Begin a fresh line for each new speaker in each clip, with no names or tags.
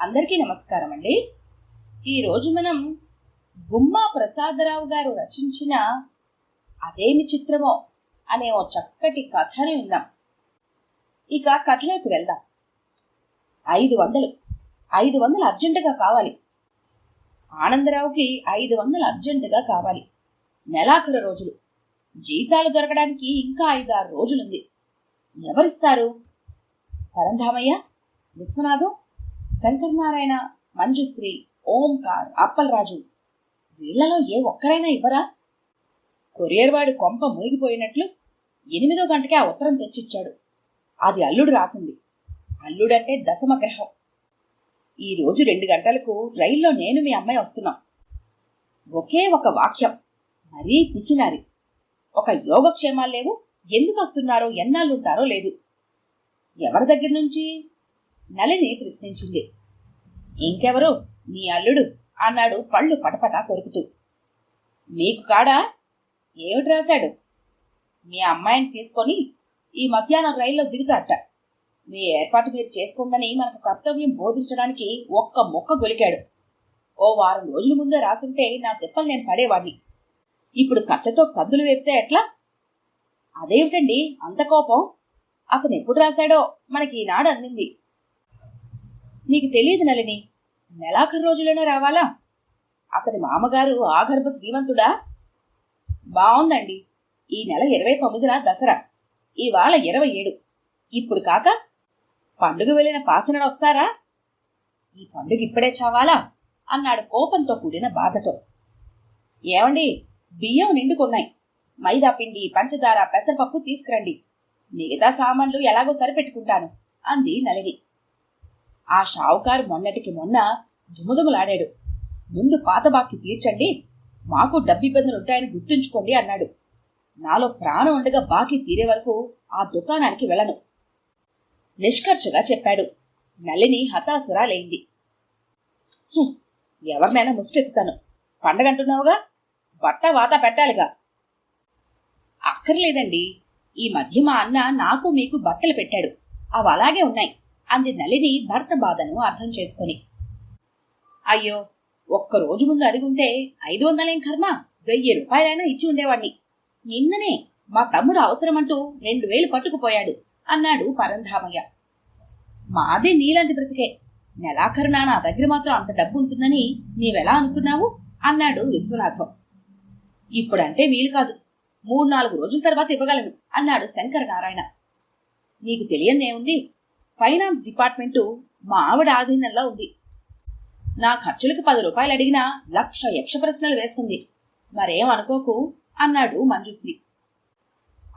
అందరికీ నమస్కారం అండి. ఈరోజు మనం గుమ్మా ప్రసాదరావు గారు రచించిన అదేమి చిత్రమో అనే ఓ చక్కటి కథను విందాం. ఇక కథలోకి వెళ్దాం. ఐదు వందలు. ఐదు వందలు అర్జెంటుగా కావాలి. ఆనందరావుకి ఐదు వందలు అర్జెంటుగా కావాలి. నెలాఖరు రోజులు. జీతాలు దొరకడానికి ఇంకా ఐదారు రోజులుంది. ఎవరిస్తారు? పరంధామయ్య? విశ్వనాథం? శంకరనారాయణ మంజుశ్రీ ఓంకార్ అప్పలరాజు. వీళ్ళలో ఏ ఒక్కరైనా ఇవ్వరా? కొరియర్ వాడి కొంప మునిగిపోయినట్లు ఎనిమిదో గంటకే ఆ ఉత్తరం తెచ్చిచ్చాడు. అది అల్లుడు రాసింది. అల్లుడంటే దశమగ్రహం. ఈరోజు ఈ రోజు రెండు గంటలకు రైల్లో నేను మీ అమ్మాయి వస్తున్నాం. ఒకే ఒక వాక్యం. మరీ పిసినారి. ఒక యోగక్షేమాలు లేవు. ఎందుకు వస్తున్నారో ఎన్నాళ్ళుంటారో లేదు. ఎవరి దగ్గర నుంచి? నలిని ప్రశ్నించింది. ఇంకెవరు? నీ అల్లుడు. అన్నాడు పళ్ళు పటపట కొరుకుతూ. మీకు కాడా? ఏమిటి రాశాడు? మీ అమ్మాయిని తీసుకొని ఈ మధ్యాహ్నం రైల్లో దిగుతాట మీ ఏర్పాటు మీరు చేసుకోండని మనకు కర్తవ్యం బోధించడానికి ఒక్క మొక్క గొలికాడు. ఓ వారం రోజుల ముందే రాసుంటే నా తిప్పలు నేను పడేవాడిని. ఇప్పుడు కచ్చతో కందులు వేపితే ఎట్లా? అదేమిటండి అంత కోపం? అతను ఎప్పుడు రాశాడో మనకి ఈనాడు అందింది. నీకు తెలియదు నలిని నెలాఖరు రోజులోనే రావాలా? అతని మామగారు ఆగర్భ శ్రీమంతుడా? బావుందండి. ఈ నెల ఇరవై తొమ్మిదిన దసరా. ఇవాళ ఇరవై ఏడు. ఇప్పుడు కాక పండుగ వెళ్ళిన పాసనడు వస్తారా? ఈ పండుగ ఇప్పుడే చావాలా? అన్నాడు కోపంతో కూడిన బాధతో. ఏమండి బియ్యం నిండుకున్నాయి. మైదా పిండి పంచదార పెసరపప్పు తీసుకురండి. మిగతా సామాన్లు ఎలాగో సరిపెట్టుకుంటాను అంది నలిని ఆ షావుకారు మొన్నటికి మొన్న దుముదుములాడాడు. ముందు పాత బాక్కి తీర్చండి మాకు డబ్బిబ్బందులుంటాయని గుర్తుంచుకోండి అన్నాడు. నాలో ప్రాణం ఉండగా బాకీ తీరే వరకు ఆ దుకాణానికి వెళ్ళను. నిష్కర్షగా చెప్పాడు. నలిని హతాసురాలైంది ఎవరినైనా ముష్టెత్తుతాను. పండగంటున్నావుగా? బట్ట వాత పెట్టాలిగా? అక్కర్లేదండి. ఈ మధ్య మా అన్న నాకు మీకు బట్టలు పెట్టాడు. అవి అలాగే ఉన్నాయి. అంది నలిని భర్త బాధను అర్థం చేసుకొని. అయ్యో ఒక్క రోజు ముందు అడుగుంటే ఐదు వందలేం కర్మ? వెయ్యి రూపాయలైనా ఇచ్చి ఉండేవాణ్ణి. నిన్ననే మా తమ్ముడు అవసరమంటూ రెండు వేలు పట్టుకుపోయాడు అన్నాడు పరంధామయ్య. మాదే నీలాంటి బ్రతికే. నెలాఖరునా నా దగ్గర మాత్రం అంత డబ్బు ఉంటుందని నీవెలా అనుకున్నావు? అన్నాడు విశ్వనాథం. ఇప్పుడంటే వీలు కాదు. మూడు నాలుగు రోజుల తర్వాత ఇవ్వగలను అన్నాడు శంకర నారాయణ నీకు తెలియదేముంది? ఫైనాన్స్ డిపార్ట్మెంటు మా ఆవిడ ఆధీనంలో ఉంది. నా ఖర్చులకు పది రూపాయలు అడిగినా లక్ష యక్ష ప్రశ్నలు వేస్తుంది. మరేం అనుకోకు అన్నాడు మంజుశ్రీ.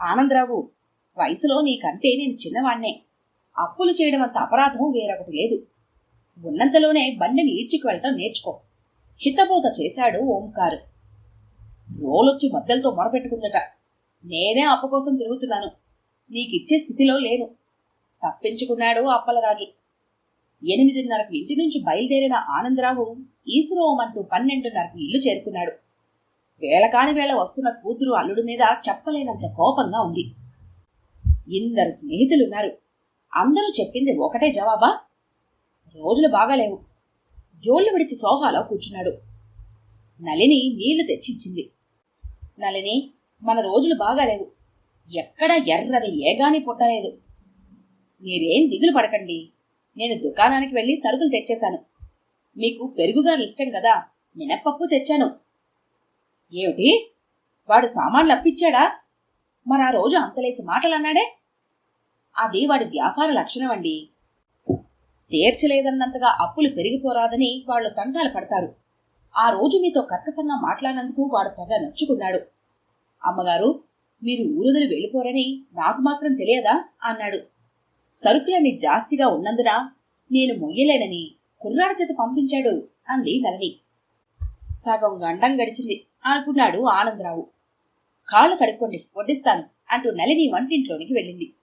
ఆనందరావు వయసులో నీకంటే నేను చిన్నవాణ్ణే. అప్పులు చేయడం అంత అపరాధం వేరొకటి లేదు. ఉన్నంతలోనే బండిని ఈడ్చుకు వెళ్ళటం నేర్చుకో. హితబోధ చేశాడు ఓంకారు. రోలొచ్చి మద్దలతో మొరపెట్టుకుందట. నేనే అప్పు కోసం తిరుగుతున్నాను. నీకిచ్చే స్థితిలో లేను. తప్పించుకున్నాడు అప్పలరాజు. ఎనిమిదిన్నరకు ఇంటి నుంచి బయలుదేరిన ఆనందరావు ఈశ్వరోమంటూ పన్నెండున్నరకు ఇల్లు చేరుకున్నాడు. వేళకాని వేళ వస్తున్న కూతురు అల్లుడి మీద చెప్పలేనంత కోపంగా ఉంది. ఇందరు స్నేహితులున్నారు. అందరూ చెప్పింది ఒకటే జవాబా? రోజులు బాగాలేవు. జోళ్ళు విడిచి సోఫాలో కూర్చున్నాడు. నలిని నీళ్ళు తెచ్చిచ్చింది. నలిని మన రోజులు బాగాలేవు. ఎక్కడ ఎర్రని ఏగాని పుట్టలేదు. మీరేం దిగులు పడకండి. నేను దుకాణానికి వెళ్ళి సరుకులు తెచ్చేశాను. మీకు పెరుగుగారు ఇష్టం కదా మినప్పప్పు తెచ్చాను. ఏమిటి? వాడు సామాన్లు అప్పిచ్చాడా? మరి ఆ రోజు అంతలేసి మాటలన్నాడే? అది వాడి వ్యాపార లక్షణం అండి. తీర్చలేదన్నంతగా అప్పులు పెరిగిపోరాదని వాళ్ళు తంటాలు పడతారు. ఆ రోజు మీతో కర్కసంగా మాట్లాడినందుకు వాడు తెగ నొచ్చుకున్నాడు. అమ్మగారు మీరు ఊరుదులు వెళ్ళిపోరని నాకు మాత్రం తెలియదా? అన్నాడు. సరుకులన్నీ జాస్తిగా ఉన్నందున నేను మొయ్యలేనని కుర్రాడి చేత పంపించాడు అంది నలిని సగం గండం గడిచింది అనుకున్నాడు ఆనందరావు. కాళ్ళు కడుక్కోండి వడ్డిస్తాను అంటూ నలిని వంటింట్లోనికి వెళ్ళింది.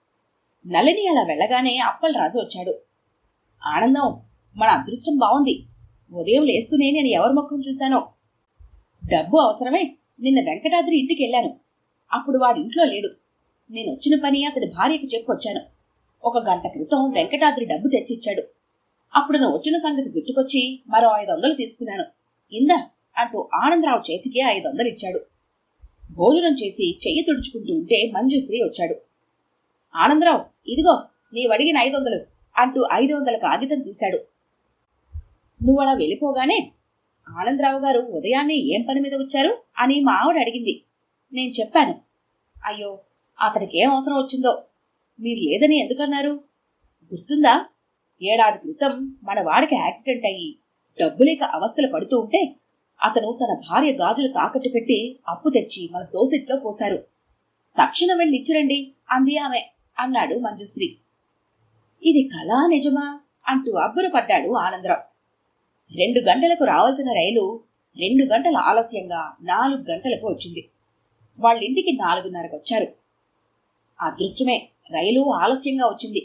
నలిని అలా వెళ్ళగానే అప్పలరాజు వచ్చాడు. ఆనందం మన అదృష్టం బాగుంది ఉదయం లేస్తూనే నేను ఎవరి ముఖం చూశానో. డబ్బు అవసరమే నిన్న వెంకటాద్రి ఇంటికి వెళ్ళాను. అప్పుడు వాడి ఇంట్లో లేడు. నేను వచ్చిన పని అతడి భార్యకు చెప్పొచ్చాను. ఒక గంట క్రితం వెంకటాద్రి డబ్బు తెచ్చిచ్చాడు. అప్పుడు నువ్వు వచ్చిన సంగతి గుర్తుకొచ్చి మరో ఐదు వందలు తీసుకున్నాను. ఇందా అంటూ ఆనందరావు చేతికి ఐదు వందలు ఇచ్చాడు. భోజనం చేసి చెయ్యి తుడుచుకుంటూ ఉంటే మంజుశ్రీ వచ్చాడు. ఆనందరావు ఇదిగో నీవడిగిన ఐదు వందలు అంటూ ఐదు వందల కాగితం తీశాడు. నువ్వు అలా వెళ్ళిపోగానే ఆనందరావు గారు ఉదయాన్నే ఏం పని మీద వచ్చారు? అని మా ఆవిడ అడిగింది. నేను చెప్పాను. అయ్యో అతనికి ఏం అవసరం వచ్చిందో? మీరు లేదని ఎందుకన్నారు? గుర్తుందా? ఏడాది క్రితం మన వాడికి యాక్సిడెంట్ అయ్యి డబ్బు లేక అవస్థలు పడుతూ ఉంటే అతను తన భార్య గాజులు తాకట్టు పెట్టి అప్పు తెచ్చి మన తోసిట్లో పోశారు. తక్షణం వెళ్ళి ఇచ్చిరండి అంది ఆమె అన్నాడు మంజుశ్రీ. ఇది కళా నిజమా? అంటూ అబ్బురపడ్డాడు ఆనందరావు. రెండు గంటలకు రావాల్సిన రైలు రెండు గంటల ఆలస్యంగా నాలుగు గంటలకు వచ్చింది. వాళ్ళింటికి నాలుగున్నరకు వచ్చారు. అదృష్టమే రైలు ఆలస్యంగా వచ్చింది.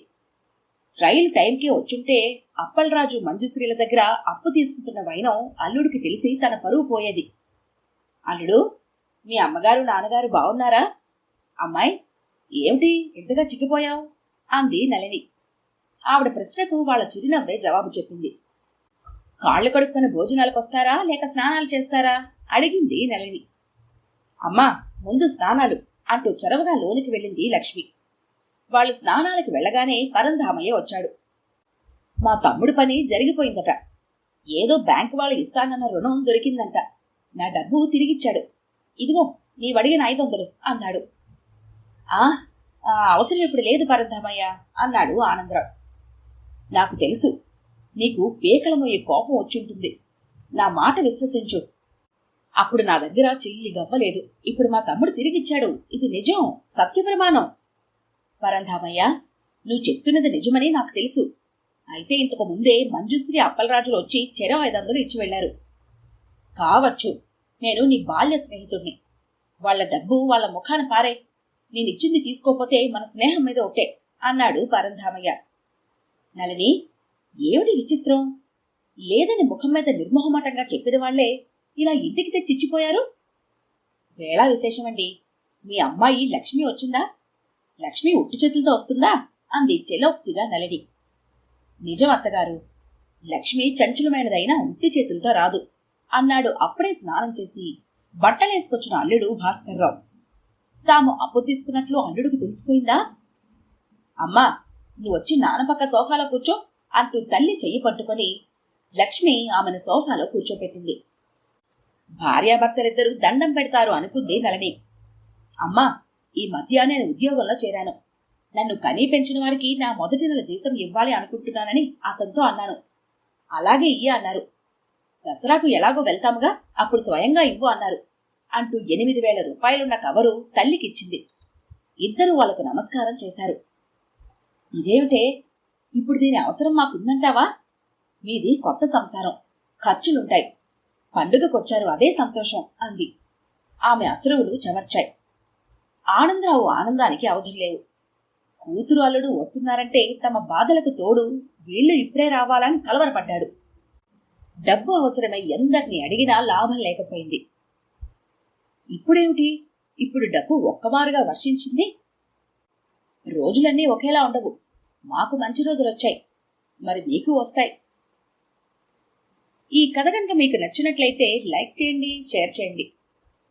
రైలు టైంకి వచ్చుంటే అప్పలరాజు మంజుశ్రీల దగ్గర అప్పు తీసుకుంటున్న వైనం అల్లుడికి తెలిసి తన పరువు పోయేది. అల్లుడు మీ అమ్మగారు నాన్నగారు బాగున్నారా అమ్మాయి ఏమిటి ఎంతగా చిక్కిపోయావు? అంది నలిని ఆవిడ ప్రశ్నకు వాళ్ళ చిరునవ్వే జవాబు చెప్పింది. కాళ్ళు కడుక్కుని భోజనాలకు వస్తారా లేక స్నానాలు చేస్తారా? అడిగింది నలిని అమ్మా ముందు స్నానాలు అంటూ చొరవగా లోనికి వెళ్ళింది లక్ష్మి. వాళ్ళు స్నానాలకు వెళ్ళగానే పరంధామయ్య వచ్చాడు. మా తమ్ముడు పని జరిగిపోయిందట. ఏదో బ్యాంక్ వాళ్ళు ఇస్తానన్న రుణం దొరికిందంట. నా డబ్బు తిరిగిచ్చాడు. ఇదిగో నీవడిగిన ఐదు వందలు అన్నాడు. ఆ ఆ అవసరం ఇప్పుడు లేదు పరంధామయ్య అన్నాడు ఆనందరావు. నాకు తెలుసు నీకు పేకలమయ్యే కోపం వచ్చుంటుంది నా మాట విశ్వసించు. అప్పుడు నా దగ్గర చెల్లి గవ్వలేదు. ఇప్పుడు మా తమ్ముడు తిరిగిచ్చాడు. ఇది నిజం సత్య ప్రమాణం. పరంధామయ్య నువ్వు చెప్తున్నది నిజమని నాకు తెలుసు. అయితే ఇంతకు ముందే మంజుశ్రీ అప్పలరాజులు వచ్చి చెరో ఐదు వందలు ఇచ్చి వెళ్ళారు కావచ్చు నేను నీ బాల్య స్నేహితుడిని వాళ్ళ డబ్బు వాళ్ళ ముఖాన పారే. నేనిచ్చింది తీసుకోపోతే మన స్నేహం మీద ఒకటే అన్నాడు పరంధామయ్య. నలిని ఏమిటి విచిత్రం? లేదని ముఖం మీద నిర్మోహమాటంగా చెప్పిన వాళ్ళే ఇలా ఇంటికి తెచ్చిచ్చిపోయారు? వేళా విశేషమండి. మీ అమ్మాయి లక్ష్మి వచ్చిందా? లక్ష్మి ఉట్టి చేతులతో వస్తుందా? అంది చెలోక్తిగా నళిని నిజం అత్తగారు లక్ష్మి చంచలమైనదైన ఉట్టి చేతులతో రాదు. అన్నాడు అప్పుడే స్నానం చేసి బట్టలేసుకొచ్చిన అల్లుడు భాస్కర్రావు తాము అప్పు తీసుకున్నట్లు అల్లుడికి తెలిసిపోయిందా? అమ్మా నువ్వు వచ్చి నానపక్క సోఫాలో కూర్చో అంటూ తల్లి చెయ్యి పట్టుకొని లక్ష్మి ఆమెను సోఫాలో కూర్చోపెట్టింది. భార్యాభర్తలిద్దరూ దండం పెడతారు అనుకుంది నలని. అమ్మా ఈ మధ్య నేను ఉద్యోగంలో చేరాను. నన్ను కనీ పెంచిన వారికి నా మొదటి నెల జీతం ఇవ్వాలి అనుకుంటున్నానని అతనితో అన్నాను. అలాగే ఇయ్య అన్నారు. దసరాకు ఎలాగో వెళ్తాముగా అప్పుడు స్వయంగా ఇవ్వు అన్నారు. అంటూ ఎనిమిది వేల రూపాయలున్న కవరు తల్లికిచ్చింది. ఇద్దరు వాళ్ళకు నమస్కారం చేశారు. ఇదేమిటే? ఇప్పుడు దీని అవసరం మాకుందంటావా? మీది కొత్త సంసారం. ఖర్చులుంటాయి. పండుగకొచ్చారు అదే సంతోషం అంది. ఆమె అశ్రువులు చెమర్చాయి. ఆనందరావు ఆనందానికి అవధులేవు కూతురు అల్లుడు వస్తున్నారంటే తమ బాధలకు తోడు వీళ్ళు ఇప్పుడే రావాలని కలవరపడ్డాడు. డబ్బు అవసరమై ఎందరిని అడిగినా లాభం లేకపోయింది. ఇప్పుడేమిటి? ఇప్పుడు డబ్బు ఒక్కమారుగా వర్షించింది? రోజులన్నీ ఒకేలా ఉండవు. మాకు మంచి రోజులు వచ్చాయి. మరి మీకు వస్తాయి. ఈ కథ కనుక మీకు నచ్చినట్లయితే లైక్ చేయండి షేర్ చేయండి.